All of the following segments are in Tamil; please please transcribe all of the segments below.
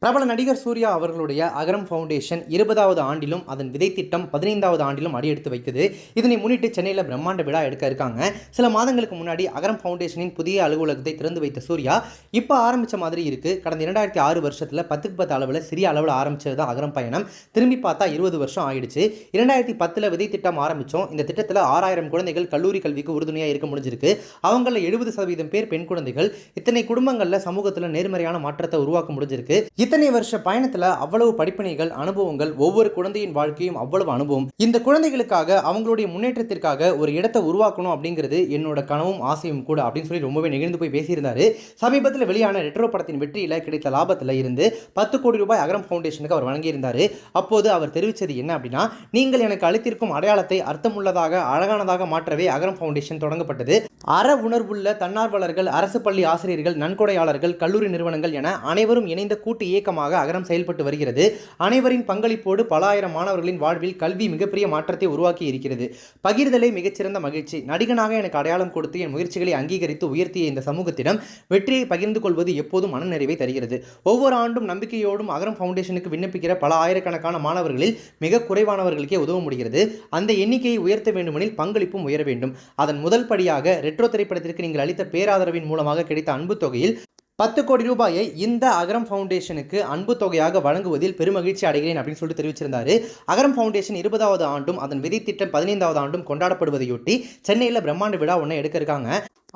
பிரபல நடிகர் சூர்யா அவர்களுடைய அகரம் ஃபவுண்டேஷன் இருபதாவது ஆண்டிலும் அதன் விதை திட்டம் பதினைந்தாவது ஆண்டிலும் அடியெடுத்து வைக்குது. இதனை முன்னிட்டு சென்னையில் பிரம்மாண்ட விழா எடுக்க இருக்காங்க. சில மாதங்களுக்கு முன்னாடி அகரம் ஃபவுண்டேஷனின் புதிய அலுவலகத்தை திறந்து வைத்த சூர்யா இப்போ ஆரம்பித்த மாதிரி இருக்கு. கடந்த இரண்டாயிரத்தி ஆறு வருஷத்தில் பத்துக்கு பத்து அளவில் சிறிய அளவில் ஆரம்பித்தது தான் அகரம் பயணம். திரும்பி பார்த்தா இருபது வருஷம் ஆயிடுச்சு. இரண்டாயிரத்தி பத்தில் விதை திட்டம் ஆரம்பித்தோம் இந்த திட்டத்தில் ஆறாயிரம் குழந்தைகள் கல்லூரி கல்விக்கு உறுதுணையாக இருக்க முடிஞ்சிருக்கு. அவங்களில் எழுபது சதவீதம் பேர் பெண் குழந்தைகள். இத்தனை குடும்பங்களில் சமூகத்தில் நேர்மறையான மாற்றத்தை உருவாக்க முடிஞ்சிருக்கு. இத்தனை வருஷ பயணத்தில் அவ்வளவு படிப்பினைகள் அனுபவங்கள் ஒவ்வொரு குழந்தையின் வாழ்க்கையும் அவ்வளவு அனுபவம். இந்த குழந்தைகளுக்காக அவங்களுடைய முன்னேற்றத்திற்காக ஒரு இடத்தை உருவாக்கணும் அப்படிங்கிறது என்னோட கனவும் ஆசையும் கூட அப்படின்னு சொல்லி ரொம்பவே நெகிழ்ந்து போய் பேசியிருந்தாரு. சமீபத்தில் வெளியான ரெட்ரோ படத்தின் வெற்றியில் கிடைத்த லாபத்தில் இருந்து பத்து கோடி ரூபாய் அகரம் ஃபவுண்டேஷனுக்கு அவர் வழங்கியிருந்தார். அப்போது அவர் தெரிவித்தது என்ன அப்படின்னா நீங்கள் எனக்கு அளித்திருக்கும் அடையாளத்தை அர்த்தமுள்ளதாக அழகானதாக மாற்றவே அகரம் ஃபவுண்டேஷன் தொடங்கப்பட்டது. அற உணர்வுள்ள தன்னார்வலர்கள் அரசு பள்ளி ஆசிரியர்கள் நன்கொடையாளர்கள் கல்லூரி நிறுவனங்கள் என அனைவரும் இணைந்த கூட்டு இயக்கமாக அகரம் செயல்பட்டு வருகிறது. அனைவரின் பங்களிப்போடு பல ஆயிரம் மாணவர்களின் வாழ்வில் கல்வி மிகப்பெரிய மாற்றத்தை உருவாக்கி இருக்கிறது. பகிர்தலே மிகச்சிறந்த மகிழ்ச்சி. நடிகனாக எனக்கு அடையாளம் கொடுத்து என் முயற்சிகளை அங்கீகரித்து உயர்த்திய இந்த சமூகத்திடம் வெற்றியை பகிர்ந்து கொள்வது எப்போதும் மனநிறைவை தருகிறது. ஒவ்வொரு ஆண்டும் நம்பிக்கையோடும் அகரம் ஃபவுண்டேஷனுக்கு விண்ணப்பிக்கிற பல ஆயிரக்கணக்கான மாணவர்களில் மிக குறைவானவர்களுக்கே உதவ முடிகிறது. அந்த எண்ணிக்கையை உயர்த்த வேண்டுமெனில் பங்களிப்பும் உயர வேண்டும். அதன் முதல் படியாக ரெட்ரோ திரைப்படத்திற்கு நீங்கள் அளித்த பேராதரவின் மூலமாக கிடைத்த அன்பு தொகையில் பத்து கோடி ரூபாயை இந்த அகரம் ஃபவுண்டேஷனுக்கு அன்பு தொகையாக வழங்குவதில் பெருமகிழ்ச்சி அடைகிறேன் அப்படின்னு சொல்லிட்டு தெரிவிச்சிருந்தாரு. அகரம் ஃபவுண்டேஷன் இருபதாவது ஆண்டும் அதன் விதி திட்டம் பதினைந்தாவது ஆண்டும் கொண்டாடப்படுவதையொட்டி சென்னையில் பிரம்மாண்ட விழா ஒன்று எடுக்க இருக்காங்க.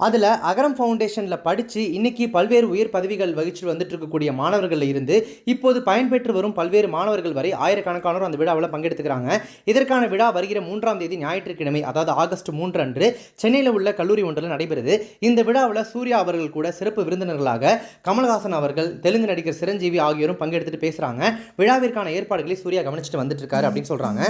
அதில் அகரம் ஃபவுண்டேஷனில் படித்து இன்னைக்கு பல்வேறு உயர் பதவிகள் வகிச்சு வந்துட்டு இருக்கக்கூடிய மாணவர்களில் இருந்து இப்போது பயன்பெற்று வரும் பல்வேறு மாணவர்கள் வரை ஆயிரக்கணக்கானோர் அந்த விழாவில் பங்கெடுத்துக்கிறாங்க. இதற்கான விழா வருகிற மூன்றாம் தேதி ஞாயிற்றுக்கிழமை அதாவது ஆகஸ்ட் மூன்று அன்று சென்னையில் உள்ள கல்லூரி ஒன்றில் நடைபெறுது. இந்த விழாவில் சூர்யா அவர்கள் கூட சிறப்பு விருந்தினர்களாக கமல்ஹாசன் அவர்கள் தெலுங்கு நடிகர் சிரஞ்சீவி ஆகியோரும் பங்கெடுத்துட்டு பேசுகிறாங்க விழாவிற்கான ஏற்பாடுகளை சூர்யா கவனிச்சுட்டு வந்துட்டு இருக்காரு அப்படின்னு சொல்கிறாங்க